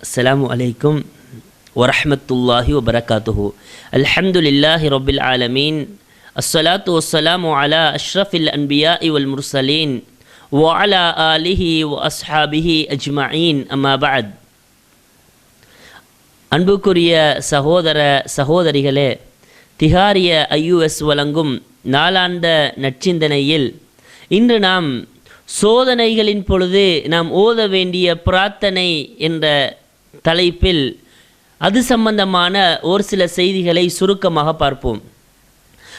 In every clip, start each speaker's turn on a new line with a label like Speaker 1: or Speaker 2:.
Speaker 1: السلام عليكم ورحمة الله وبركاته الحمد لله رب العالمين الصلاة والسلام على أشرف الأنبياء والمرسلين وعلى آله وأصحابه أجمعين أما بعد அன்புக்குரிய சகோதர சகோதரிகளே திகாரிய ஐயுஎஸ் வழங்கும் நாளாந்த நற்சிந்தனையில் இன்று நாம் சோதனைகளின் பொழுது நாம் ஓத வேண்டிய பிரார்த்தனை என்ற தலைப்பில் அது சம்பந்தமான ஒரு சில செய்திகளை சுருக்கமாக பார்ப்போம்.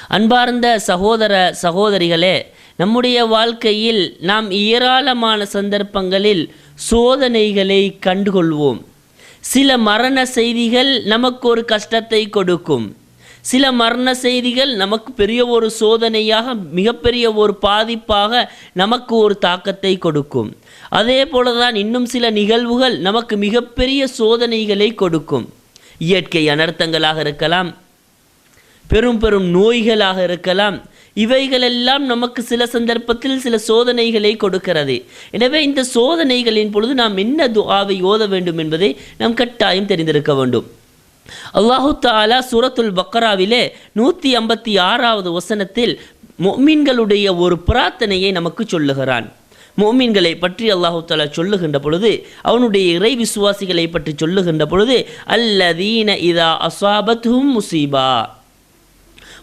Speaker 1: அன்பார்ந்த சகோதர சகோதரிகளே நம்முடைய வாழ்க்கையில் நாம் ஏராளமான சந்தர்ப்பங்களில் சோதனைகளை கண்டுகொள்வோம். சில மரண செய்திகள் நமக்கு ஒரு கஷ்டத்தை கொடுக்கும். சில மரண செய்திகள் நமக்கு பெரிய ஒரு சோதனையாக மிகப்பெரிய ஒரு பாதிப்பாக நமக்கு ஒரு தாக்கத்தை கொடுக்கும். அதே போல தான் இன்னும் சில நிகழ்வுகள் நமக்கு மிகப்பெரிய சோதனைகளை கொடுக்கும். இயற்கை அனர்த்தங்களாக இருக்கலாம் பெரும் பெரும் நோய்களாக இருக்கலாம் இவைகளெல்லாம் நமக்கு சில சந்தர்ப்பத்தில் சில சோதனைகளை கொடுக்கிறது. எனவே இந்த சோதனைகளின் பொழுது நாம் என்ன துஆவை ஓத வேண்டும் என்பதை நாம் கட்டாயம் தெரிந்திருக்க வேண்டும். அல்லாஹு தாலா சூரத்துல் பக்கராவிலே நூற்றி ஐம்பத்தி ஆறாவது வசனத்தில் மொமீன்களுடைய ஒரு பிரார்த்தனையை நமக்கு சொல்லுகிறான். மோமீன்களை பற்றி அல்லாஹு தாலா சொல்லுகின்ற பொழுது அவனுடைய இறை விசுவாசிகளை பற்றி சொல்லுகின்ற பொழுது அல்லதீன இதா அசாபத்தும் முசீபா.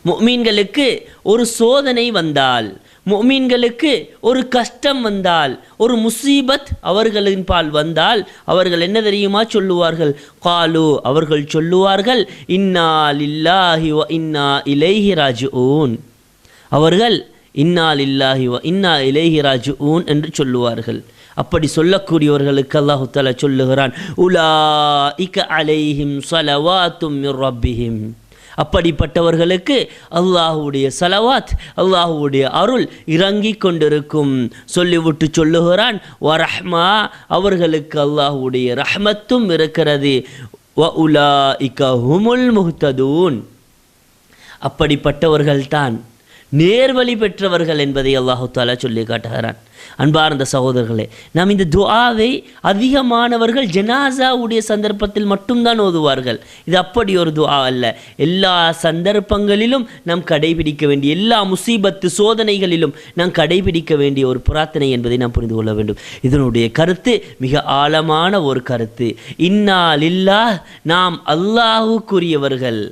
Speaker 1: மொமீன்களுக்கு ஒரு சோதனை வந்தால் மொமீன்களுக்கு ஒரு கஷ்டம் வந்தால் ஒரு முசீபத் அவர்களின் பால் வந்தால் அவர்கள் என்ன தெரியுமா சொல்லுவார்கள்? காலு அவர்கள் சொல்லுவார்கள் இன்னா லில்லாஹி வ இன்னா இலேஹி ராஜு ஊன் அவர்கள் இன்னா லில்லாஹி வ இன்னா இலேஹி ராஜு ஊன் என்று சொல்லுவார்கள். அப்படி சொல்லக்கூடியவர்களுக்கு அல்லாஹு தஆலா சொல்லுகிறான் உலா இக அலைஹிம் சலவாத்தும் ரப்பிஹிம். அப்படிப்பட்டவர்களுக்கு அல்லாஹுடைய சலவாத் அல்லாஹுடைய அருள் இறங்கி கொண்டிருக்கும். சொல்லிவிட்டு சொல்லுகிறான் வரஹ்மா அவர்களுக்கு அல்லாஹுடைய ரஹ்மத்தும் இருக்கிறது. வ உலா இக்க ஹுமுல் முஹ்ததூன். அப்படிப்பட்டவர்கள்தான். நேர்வழி பெற்றவர்கள் என்பதை அல்லாஹு தாலா சொல்லி காட்டுகிறான். அன்பார்ந்த சகோதரர்களே நாம் இந்த துஆவை அதிகமானவர்கள் ஜனாசாவுடைய சந்தர்ப்பத்தில் மட்டும்தான் ஓதுவார்கள். இது அப்படி ஒரு துஆ அல்ல. எல்லா சந்தர்ப்பங்களிலும் நாம் கடைபிடிக்க வேண்டிய எல்லா முசீபத்து சோதனைகளிலும் நாம் கடைபிடிக்க வேண்டிய ஒரு பிரார்த்தனை என்பதை நாம் புரிந்து கொள்ள வேண்டும். இதனுடைய கருத்து மிக ஆழமான ஒரு கருத்து. இன்னால் இல்லா நாம் அல்லாஹுக்குரியவர்கள்.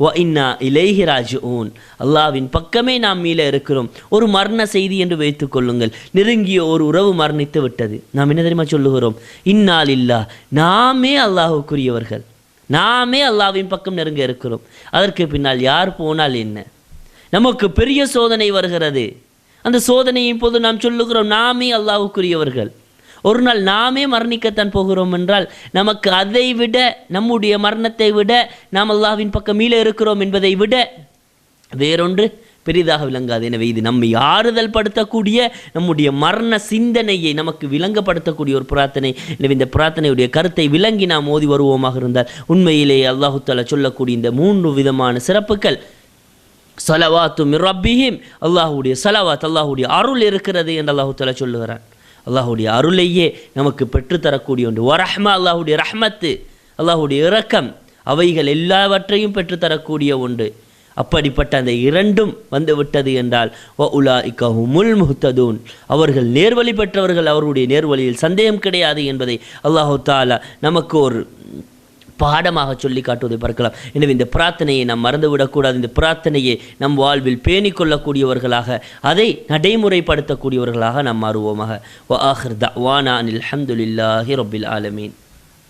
Speaker 1: வ இன்னா இலேஹி ராஜுஊன் அல்லாவின் பக்கமே நாம் மீள இருக்கிறோம். ஒரு மரண செய்தி என்று வைத்துக் கொள்ளுங்கள். நெருங்கிய ஒரு உறவு மரணித்து விட்டது. நாம் என்ன தெரியுமா சொல்லுகிறோம்? இன்னால் இல்லா நாமே அல்லாஹுக்குரியவர்கள். நாமே அல்லாவின் பக்கம் நெருங்க இருக்கிறோம். அதற்கு பின்னால் யார் போனால் என்ன? நமக்கு பெரிய சோதனை வருகிறது. அந்த சோதனையின் போது நாம் சொல்லுகிறோம் நாமே அல்லாஹுக்குரியவர்கள். ஒரு நாள் நாமே மரணிக்கத்தான் போகிறோம் என்றால் நமக்கு அதை விட நம்முடைய மரணத்தை விட நாம் அல்லாவின் பக்கம் மீள இருக்கிறோம் என்பதை விட வேறொன்று பெரிதாக விளங்காது. எனவே இது நம்மை ஆறுதல் படுத்தக்கூடிய நம்முடைய மரண சிந்தனையை நமக்கு விளங்கப்படுத்தக்கூடிய ஒரு பிரார்த்தனை. எனவே இந்த பிரார்த்தனையுடைய கருத்தை விளங்கி நாம் ஓதி வருவோமாக இருந்தால் உண்மையிலேயே அல்லாஹு தாலா சொல்லக்கூடிய இந்த மூன்று விதமான சிறப்புகள் சலவாத்து மிரப்பிஹிம் அல்லாஹுடைய சலவாத் அல்லாஹுடைய அருள் இருக்கிறது என்று அல்லாஹு தாலா சொல்லுகிறான். அல்லாஹுடைய அருளையே நமக்கு பெற்றுத்தரக்கூடிய ஒன்று. வரஹ்மா அல்லாஹுடைய ரஹ்மத்து அல்லாஹுடைய இரக்கம் அவைகள் எல்லாவற்றையும் பெற்றுத்தரக்கூடிய ஒன்று. அப்படிப்பட்ட அந்த இரண்டும் வந்துவிட்டது என்றால் வ உலா இக்கஹுமுல் முஹ்ததூன் அவர்கள் நேர்வழி பெற்றவர்கள் அவர்களுடைய நேர்வழியில் சந்தேகம் கிடையாது என்பதை அல்லாஹு தாலா நமக்கு ஒரு பாடமாக சொல்லி காட்டுவதை பார்க்கலாம். எனவே இந்த பிரார்த்தனையை நாம் மறந்துவிடக்கூடாது. இந்த பிரார்த்தனையை நம் வாழ்வில் பேணிக் கொள்ளக்கூடியவர்களாக அதை நடைமுறைப்படுத்தக்கூடியவர்களாக நாம் மாறுவோமாக. வ ஆஹிர் தவானா அனில் ரபில் ஆலமீன்.